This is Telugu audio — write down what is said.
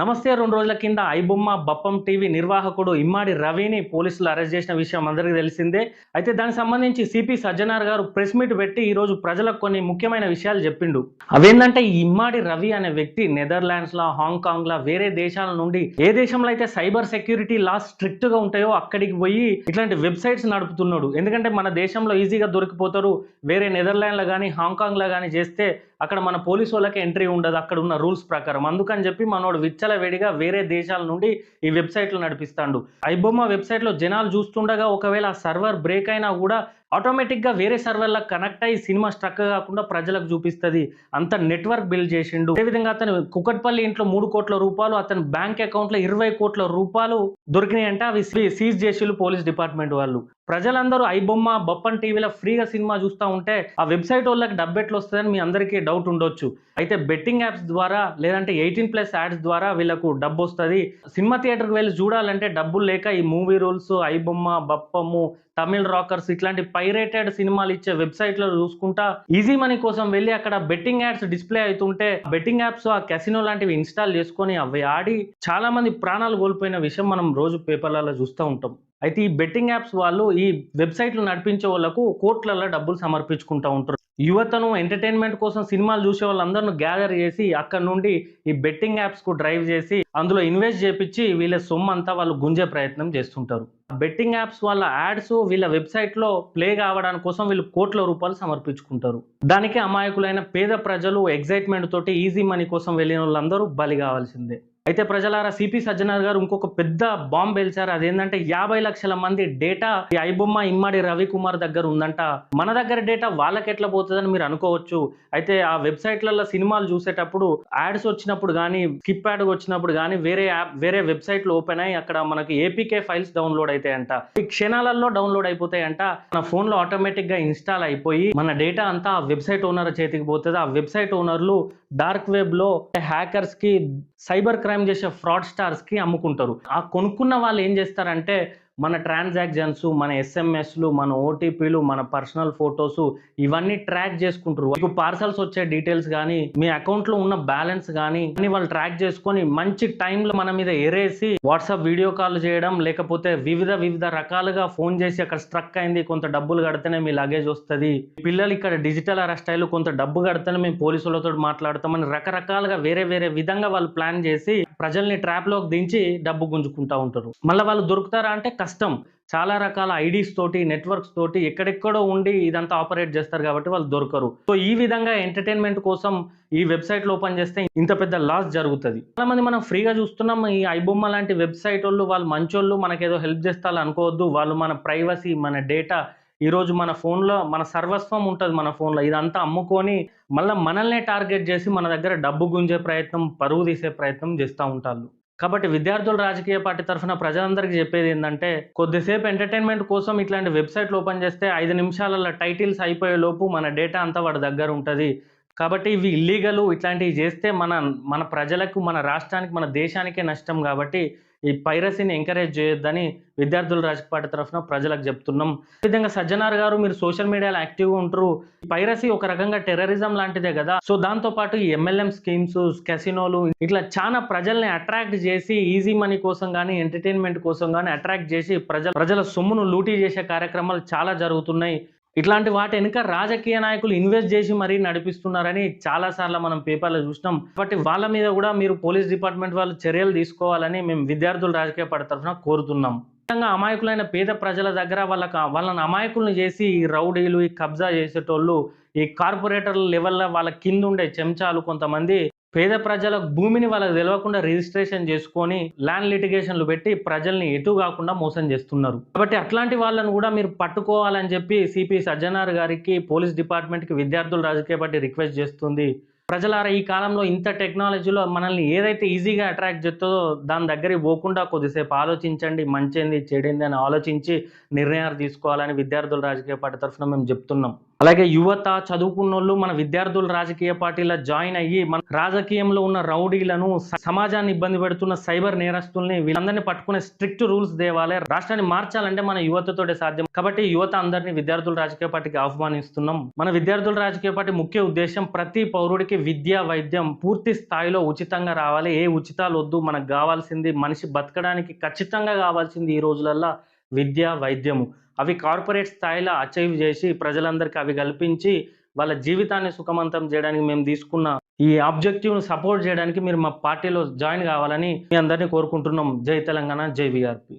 నమస్తే రెండు రోజుల కింద ఐబొమ్మ బప్పం టీవీ నిర్వాహకుడు ఇమ్మాడి రవిని పోలీసులు అరెస్ట్ చేసిన విషయం అందరికీ తెలిసిందే. అయితే దానికి సంబంధించి సిపి సజ్జనార్ గారు ప్రెస్ మీట్ పెట్టి ఈ రోజు ప్రజలకు కొన్ని ముఖ్యమైన విషయాలు చెప్పిండు. అవేంటంటే ఈ ఇమ్మాడి రవి అనే వ్యక్తి నెదర్లాండ్స్ లా హాంకాంగ్ లా వేరే దేశాల నుండి ఏ దేశంలో అయితే సైబర్ సెక్యూరిటీ లాస్ స్ట్రిక్ట్గా ఉంటాయో అక్కడికి పోయి ఇట్లాంటి వెబ్సైట్స్ నడుపుతున్నాడు. ఎందుకంటే మన దేశంలో ఈజీగా దొరికిపోతారు. వేరే నెదర్లాండ్లో కానీ హాంకాంగ్లో కానీ చేస్తే అక్కడ మన పోలీసు వాళ్ళకి ఎంట్రీ ఉండదు అక్కడ ఉన్న రూల్స్ ప్రకారం. అందుకని చెప్పి మనోడు విచ్చలవేడిగా వేరే దేశాల నుండి ఈ వెబ్సైట్లు నడిపిస్తాడు. ఐబొమ్మ వెబ్సైట్లో జనాలు చూస్తుండగా ఒకవేళ ఆ సర్వర్ బ్రేక్ అయినా కూడా ఆటోమేటిక్గా వేరే సర్వర్లకు కనెక్ట్ అయ్యి సినిమా స్ట్రక్ కాకుండా ప్రజలకు చూపిస్తుంది. అంత నెట్వర్క్ బిల్డ్ చేసిండు. అదేవిధంగా అతను కుకట్పల్లి ఇంట్లో మూడు కోట్ల రూపాయలు అతని బ్యాంక్ అకౌంట్లో ఇరవై కోట్ల రూపాయలు దొరికినాయంటే. అవి సీజ్ చేసిళ్ళు పోలీస్ డిపార్ట్మెంట్ వాళ్ళు. ప్రజలందరూ ఐబొమ్మ బొప్పన్ టీవీలో ఫ్రీగా సినిమా చూస్తూ ఉంటే ఆ వెబ్సైట్ వాళ్ళకి డబ్బెట్లు వస్తుందని మీ అందరికీ డౌట్ ఉండొచ్చు. అయితే బెట్టింగ్ యాప్స్ ద్వారా లేదంటే ఎయిటీన్ ప్లస్ యాడ్స్ ద్వారా వీళ్ళకు డబ్బు వస్తుంది. సినిమా థియేటర్కి వెళ్ళి చూడాలంటే డబ్బులు లేక ఈ movie rules iBomma బప్పము Tamil rockers ఇట్లాంటి పైరేటెడ్ సినిమాలు ఇచ్చే వెబ్సైట్లో చూసుకుంటా ఈజీ మనీ కోసం వెళ్ళి అక్కడ బెట్టింగ్ యాడ్స్ డిస్ప్లే అవుతుంటే బెట్టింగ్ యాప్స్ ఆ కెసినో లాంటివి ఇన్స్టాల్ చేసుకొని అవి ఆడి చాలా మంది ప్రాణాలు కోల్పోయిన విషయం మనం రోజు పేపర్లలో చూస్తూ ఉంటాం. అయితే ఈ బెట్టింగ్ యాప్స్ వాళ్ళు ఈ వెబ్సైట్లు నడిపించే వాళ్ళకు కోట్లలో డబ్బులు సమర్పించుకుంటూ ఉంటారు. యువతను ఎంటర్టైన్మెంట్ కోసం సినిమాలు చూసే వాళ్ళందరిని గ్యాదర్ చేసి అక్కడ నుండి ఈ బెట్టింగ్ యాప్స్కు డ్రైవ్ చేసి అందులో ఇన్వెస్ట్ చేపించి వీళ్ళ సొమ్ము అంతా వాళ్ళు గుంజే ప్రయత్నం చేస్తుంటారు. బెట్టింగ్ యాప్స్ వాళ్ళ యాడ్స్ వీళ్ళ వెబ్సైట్లో ప్లే కావడానికి కోసం వీళ్ళు కోట్ల రూపాయలు సమర్పించుకుంటారు. దానికి అమాయకులైన పేద ప్రజలు ఎగ్జైట్మెంట్ తోటి ఈజీ మనీ కోసం వెళ్ళిన వాళ్ళందరూ బలి కావాల్సిందే. అయితే ప్రజలారా సిపి సజ్జనార్ గారు ఇంకొక పెద్ద బాంబ్ పేల్చారు. అదేంటంటే యాభై లక్షల మంది డేటా ఈ ఐబొమ్మ ఇమ్మడి రవికుమార్ దగ్గర ఉందంట. మన దగ్గర డేటా వాళ్ళకి ఎట్లా పోతుందని మీరు అనుకోవచ్చు. అయితే ఆ వెబ్సైట్లలో సినిమాలు చూసేటప్పుడు యాడ్స్ వచ్చినప్పుడు కానీ స్కిప్ యాడ్ వచ్చినప్పుడు కానీ వేరే యాప్ వేరే వెబ్సైట్లు ఓపెన్ అయ్యి అక్కడ మనకి ఏపీకే ఫైల్స్ డౌన్లోడ్ అవుతాయంట ఈ క్షణాలలో డౌన్లోడ్ అయిపోతాయంట. మన ఫోన్లో ఆటోమేటిక్గా ఇన్స్టాల్ అయిపోయి మన డేటా అంతా ఆ వెబ్సైట్ ఓనర్ చేతికి పోతుంది. ఆ వెబ్సైట్ ఓనర్లు డార్క్ వెబ్లో లో హ్యాకర్స్కి సైబర్ క్రైమ్ చేసే ఫ్రాడ్ స్టార్స్కి అమ్ముకుంటారు. ఆ కొనుక్కున్న వాళ్ళు ఏం చేస్తారంటే మన ట్రాన్సాక్షన్స్ మన ఎస్ఎంఎస్లు మన ఓటీపీలు మన పర్సనల్ ఫొటోస్ ఇవన్నీ ట్రాక్ చేసుకుంటారు మీకు పార్సల్స్ వచ్చే డీటెయిల్స్ కానీ మీ అకౌంట్లో ఉన్న బ్యాలెన్స్ కానీ అన్ని వాళ్ళు ట్రాక్ చేసుకొని మంచి టైంలో మన మీద ఎరేసి వాట్సాప్ వీడియో కాల్ చేయడం లేకపోతే వివిధ వివిధ రకాలుగా ఫోన్ చేసి అక్కడ స్ట్రక్ అయింది కొంత డబ్బులు కడితేనే మీ లగేజ్ వస్తుంది. పిల్లలు ఇక్కడ డిజిటల్ అరెస్ట్ అయ్యి కొంత డబ్బు కడితేనే మేము పోలీసులతో మాట్లాడతామని రకరకాలుగా వేరే వేరే విధంగా వాళ్ళు ప్లాన్ చేసి ప్రజల్ని ట్రాప్లోకి దించి డబ్బు గుంజుకుంటా ఉంటారు. మళ్ళీ వాళ్ళు దొరుకుతారా అంటే కష్టం. చాలా రకాల ఐడీస్ తోటి నెట్వర్క్స్ తోటి ఎక్కడెక్కడో ఉండి ఇదంతా ఆపరేట్ చేస్తారు కాబట్టి వాళ్ళు దొరకరు. సో ఈ విధంగా ఎంటర్టైన్మెంట్ కోసం ఈ వెబ్సైట్లు ఓపెన్ చేస్తే ఇంత పెద్ద లాస్ జరుగుతుంది. చాలా మంది మనం ఫ్రీగా చూస్తున్నాం ఈ ఐబొమ్మ లాంటి వెబ్సైట్ వాళ్ళు వాళ్ళు మంచోళ్ళు మనకేదో హెల్ప్ చేస్తారు అనుకోవద్దు. వాళ్ళు మన ప్రైవసీ మన డేటా ఈరోజు మన ఫోన్లో మన సర్వస్వం ఉంటుంది మన ఫోన్లో. ఇదంతా అమ్ముకొని మళ్ళీ మనల్నే టార్గెట్ చేసి మన దగ్గర డబ్బు గుంజే ప్రయత్నం పరువు తీసే ప్రయత్నం చేస్తూ ఉంటారు కాబట్టి విద్యార్థుల రాజకీయ పార్టీ తరఫున ప్రజలందరికీ చెప్పేది ఏంటంటే కొద్దిసేపు ఎంటర్టైన్మెంట్ కోసం ఇట్లాంటి వెబ్సైట్లు ఓపెన్ చేస్తే ఐదు నిమిషాలలో టైటిల్స్ అయిపోయే లోపు మన డేటా అంతా వాడి దగ్గర ఉంటుంది. కాబట్టి ఇవి ఇల్లీగలు ఇట్లాంటివి చేస్తే మన మన ప్రజలకు మన రాష్ట్రానికి మన దేశానికే నష్టం కాబట్టి ఈ పైరసీని ఎంకరేజ్ చేయొద్దని విద్యార్థుల రాజకీయ తరఫున ప్రజలకు చెప్తున్నాం. ఈ విధంగా సజ్జనార్ గారు మీరు సోషల్ మీడియాలో యాక్టివ్గా ఉంటారు. పైరసీ ఒక రకంగా టెర్రరిజం లాంటిదే కదా. సో దాంతో పాటు ఈ ఎంఎల్ఎం స్కీమ్స్ కెసినోలు ఇట్లా చాలా ప్రజల్ని అట్రాక్ట్ చేసి ఈజీ మనీ కోసం కానీ ఎంటర్టైన్మెంట్ కోసం కానీ అట్రాక్ట్ చేసి ప్రజల ప్రజల సొమ్మును లూటీ చేసే కార్యక్రమాలు చాలా జరుగుతున్నాయి. ఇట్లాంటి వాటి వెనుక రాజకీయ నాయకులు ఇన్వెస్ట్ చేసి మరీ నడిపిస్తున్నారని చాలా సార్లు మనం పేపర్లో చూసినాం. కాబట్టి వాళ్ళ మీద కూడా మీరు పోలీస్ డిపార్ట్మెంట్ వాళ్ళు చర్యలు తీసుకోవాలని మేము విద్యార్థులు రాజకీయ పార్టీ తరఫున కోరుతున్నాం. ముఖ్యంగా అమాయకులైన పేద ప్రజల దగ్గర వాళ్ళకి వాళ్ళని అమాయకులను చేసి ఈ రౌడీలు ఈ కబ్జా చేసేటోళ్ళు ఈ కార్పొరేటర్ లెవెల్లో వాళ్ళ కింద ఉండే చెంచాలు కొంతమంది పేద ప్రజల భూమిని వాళ్ళకి తెలియకుండా రిజిస్ట్రేషన్ చేసుకొని ల్యాండ్ లిటిగేషన్లు పెట్టి ప్రజల్ని ఎటు కాకుండా మోసం చేస్తున్నారు. కాబట్టి అట్లాంటి వాళ్ళను కూడా మీరు పట్టుకోవాలని చెప్పి సిపి సజ్జనార్ గారికి పోలీస్ డిపార్ట్మెంట్కి విద్యార్థుల రాజకీయ పార్టీ రిక్వెస్ట్ చేస్తుంది. ప్రజలారా ఈ కాలంలో ఇంత టెక్నాలజీలో మనల్ని ఏదైతే ఈజీగా అట్రాక్ట్ చేస్తుందో దాని దగ్గరికి పోకుండా కొద్దిసేపు ఆలోచించండి మంచింది చెడింది అని ఆలోచించి నిర్ణయాలు తీసుకోవాలని విద్యార్థుల రాజకీయ పార్టీ తరఫున మేము చెప్తున్నాం. అలాగే యువత చదువుకున్నోళ్ళు మన విద్యార్థులు రాజకీయ పార్టీల జాయిన్ అయ్యి మన రాజకీయంలో ఉన్న రౌడీలను సమాజాన్ని ఇబ్బంది పెడుతున్న సైబర్ నేరస్తుల్ని వీళ్ళందరినీ పట్టుకునే స్ట్రిక్ట్ రూల్స్ దేవాలి రాష్ట్రాన్ని మార్చాలంటే మన యువతతోటే సాధ్యం. కాబట్టి యువత అందరినీ విద్యార్థుల రాజకీయ పార్టీకి ఆహ్వానిస్తున్నాం. మన విద్యార్థుల రాజకీయ పార్టీ ముఖ్య ఉద్దేశం ప్రతి పౌరుడికి విద్య వైద్యం పూర్తి స్థాయిలో ఉచితంగా రావాలి. ఏ ఉచితాలు వద్దు మనకు కావాల్సింది మనిషి బతకడానికి ఖచ్చితంగా కావాల్సింది ఈ రోజులల్లా విద్య వైద్యము. అవి కార్పొరేట్ స్థాయిలో అచీవ్ చేసి ప్రజలందరికీ అవి కల్పించి వాళ్ళ జీవితాన్ని సుఖమంతం చేయడానికి మేము తీసుకున్న ఈ ఆబ్జెక్టివ్ను సపోర్ట్ చేయడానికి మీరు మా పార్టీలో జాయిన్ కావాలని మీ అందరినీ కోరుకుంటున్నాం. జై తెలంగాణ జై విఆర్పి